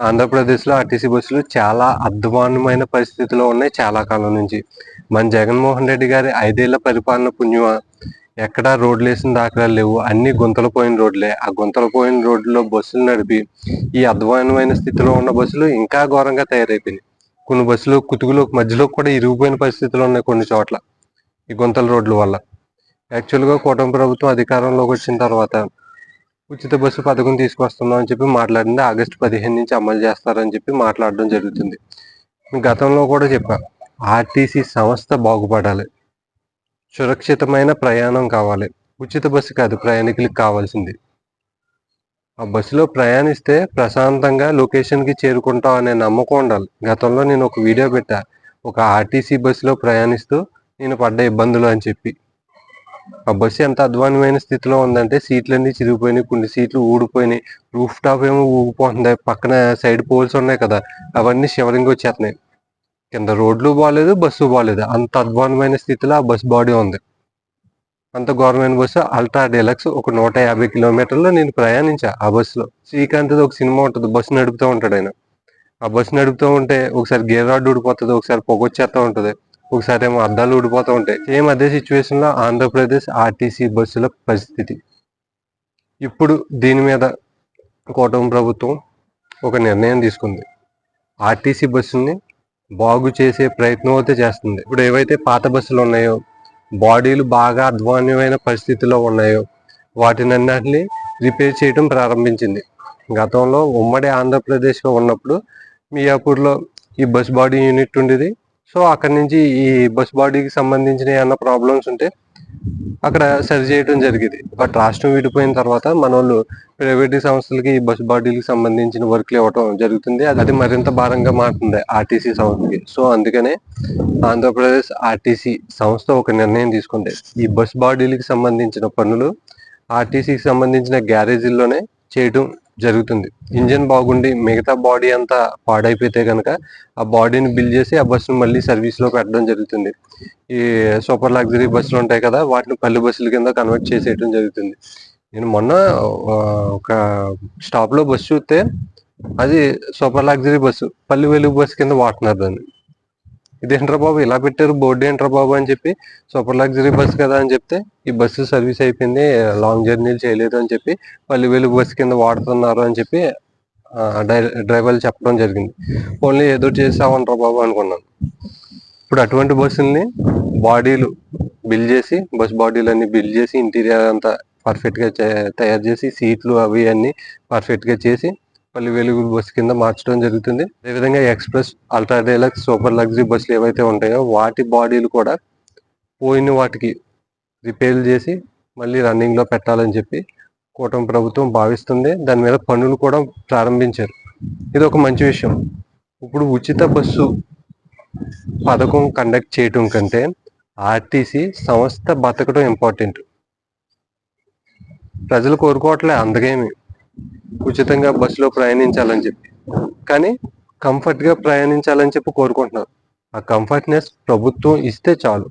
ఆంధ్రప్రదేశ్లో ఆర్టీసీ బస్సులు చాలా అధ్వాన్నమైన పరిస్థితిలో ఉన్నాయి చాలా కాలం నుంచి. మన జగన్మోహన్ రెడ్డి గారి ఐదేళ్ళ పరిపాలన పుణ్యమా? ఎక్కడా రోడ్లు వేసిన దాఖలాలు లేవు. అన్ని గుంతలు పోయిన రోడ్లే. ఆ గుంతలు పోయిన రోడ్లలో బస్సులు నడిపి ఈ అధ్వానమైన స్థితిలో ఉన్న బస్సులు ఇంకా ఘోరంగా తయారైపోయినాయి. కొన్ని బస్సులు కుతుకులు మధ్యలో కూడా ఇరిగిపోయిన పరిస్థితులు ఉన్నాయి కొన్ని చోట్ల ఈ గుంతల రోడ్ల వల్ల. యాక్చువల్గా కూటమి ప్రభుత్వం అధికారంలోకి వచ్చిన తర్వాత ఉచిత బస్సు పథకం తీసుకొస్తున్నాం అని చెప్పి మాట్లాడింది. ఆగస్టు పదిహేను నుంచి అమలు చేస్తారని చెప్పి మాట్లాడడం జరుగుతుంది. గతంలో కూడా చెప్పా ఆర్టీసీ సంస్థ బాగుపడాలి. సురక్షితమైన ప్రయాణం కావాలి. ఉచిత బస్సు కాదు ప్రయాణికులకు కావాల్సింది. ఆ బస్సులో ప్రయాణిస్తే ప్రశాంతంగా లొకేషన్కి చేరుకుంటాం అనే నమ్మకం ఉండాలి. గతంలో నేను ఒక వీడియో పెట్టా ఒక ఆర్టీసీ బస్సులో ప్రయాణిస్తూ నేను పడ్డ ఇబ్బందులు అని చెప్పి. ఆ బస్సు ఎంత అధ్వానమైన స్థితిలో ఉందంటే సీట్లన్నీ చిరిగిపోయినాయి కొన్ని సీట్లు ఊడిపోయినాయి. రూఫ్ టాప్ ఏమో ఊగిపోతుంది పక్కన సైడ్ పోల్స్ ఉన్నాయి కదా అవన్నీ షివరింగ్ వచ్చేస్తున్నాయి. కింద రోడ్లు బాగాలేదు బస్సు బాగాలేదు అంత అధ్వానమైన స్థితిలో ఆ బస్సు బాడీ ఉంది. అంత గవర్నమెంట్ బస్సు అల్ట్రా డీలక్స్ ఒక నూట యాభై కిలోమీటర్లు నేను ప్రయాణించా ఆ బస్సులో. శ్రీకాంత్ ఒక సినిమా ఉంటుంది బస్సు నడుపుతూ ఉంటాడు ఆయన. ఆ బస్సు నడుపుతూ ఉంటే ఒకసారి గేర్ రాడ్ ఊడిపోతుంది ఒకసారి పొగొచ్చేస్తూ ఉంటుంది. ఒకసారి ఏమో అద్దాలు ఊడిపోతూ ఉంటాయి. సేమ్ అదే సిచ్యువేషన్లో ఆంధ్రప్రదేశ్ ఆర్టీసీ బస్సుల పరిస్థితి. ఇప్పుడు దీని మీద కూటమి ప్రభుత్వం ఒక నిర్ణయం తీసుకుంది. ఆర్టీసీ బస్సుల్ని బాగు చేసే ప్రయత్నం అయితే చేస్తుంది. ఇప్పుడు ఏవైతే పాత బస్సులు ఉన్నాయో బాడీలు బాగా అధ్వాన్యమైన పరిస్థితిలో ఉన్నాయో వాటిని అన్నింటినీ రిపేర్ చేయడం ప్రారంభించింది. గతంలో ఉమ్మడి ఆంధ్రప్రదేశ్లో ఉన్నప్పుడు మియాపూర్లో ఈ బస్ బాడీ యూనిట్ ఉండేది. సో అక్కడ నుంచి ఈ బస్ బాడీకి సంబంధించిన ఏమన్నా ప్రాబ్లమ్స్ ఉంటే అక్కడ సరి చేయడం జరిగేది. బట్ రాష్ట్రం విడిపోయిన తర్వాత మన వాళ్ళు ప్రైవేట్ సంస్థలకి ఈ బస్ బాడీలకు సంబంధించిన వర్క్లు ఇవ్వటం జరుగుతుంది. అది మరింత భారంగా మారుతుంది ఆర్టీసీ సంస్థకి. సో అందుకనే ఆంధ్రప్రదేశ్ ఆర్టీసీ సంస్థ ఒక నిర్ణయం తీసుకుంది. ఈ బస్ బాడీలకు సంబంధించిన పనులు ఆర్టీసీకి సంబంధించిన గ్యారేజీల్లోనే చేయడం జరుగుతుంది. ఇంజిన్ బాగుండి మిగతా బాడీ అంతా పాడైపోతే కనుక ఆ బాడీని బిల్ చేసి ఆ బస్సును మళ్ళీ సర్వీస్లో పెట్టడం జరుగుతుంది. ఈ సూపర్ లగ్జరీ బస్సులు ఉంటాయి కదా వాటిని పల్లె బస్సుల కింద కన్వర్ట్ చేసేయడం జరుగుతుంది. నేను మొన్న ఒక స్టాప్లో బస్సు చూస్తే అది super luxury bus Palle Velugu bus కింద వాడుతున్నారు దాన్ని. ఇదేంట్రా బాబు? ఇలా పెట్టారు బోర్డు ఏంట్రా బాబు అని చెప్పి సూపర్ లగ్జరీ బస్ కదా అని చెప్తే ఈ బస్సు సర్వీస్ అయిపోయింది లాంగ్ జర్నీలు చేయలేదు అని చెప్పి మళ్ళీ వీళ్ళు బస్సు కింద వాడుతున్నారు అని చెప్పి ఆ, డ్రైవర్లు చెప్పడం జరిగింది. ఓన్లీ ఏదో చేసామంటారా బాబు అనుకున్నాను. ఇప్పుడు అటువంటి బస్సుల్ని బాడీలు బిల్ చేసి బస్ బాడీలు అన్ని బిల్ చేసి ఇంటీరియర్ అంతా పర్ఫెక్ట్గా తయారు చేసి సీట్లు అవి అన్నీ పర్ఫెక్ట్గా చేసి పల్లి వెలుగు బస్సు కింద మార్చడం జరుగుతుంది. అదేవిధంగా express ultra deluxe super luxury బస్సులు ఏవైతే ఉంటాయో వాటి బాడీలు కూడా పోయిన వాటికి రిపేర్లు చేసి మళ్ళీ రన్నింగ్లో పెట్టాలని చెప్పి కూటమి ప్రభుత్వం భావిస్తుంది. దాని మీద పనులు కూడా ప్రారంభించారు. ఇది ఒక మంచి విషయం. ఇప్పుడు ఉచిత బస్సు పథకం కండక్ట్ చేయటం కంటే ఆర్టీసీ సంస్థ బతకడం ఇంపార్టెంట్ ప్రజలు కోరుకోవట్లే అందకేమి. ఉచితంగా బస్సులో ప్రయాణించాలని చెప్పి. కానీ కంఫర్ట్గా ప్రయాణించాలని చెప్పి కోరుకుంటున్నారు. ఆ కంఫర్ట్నెస్ ప్రభుత్వం ఇస్తే చాలు.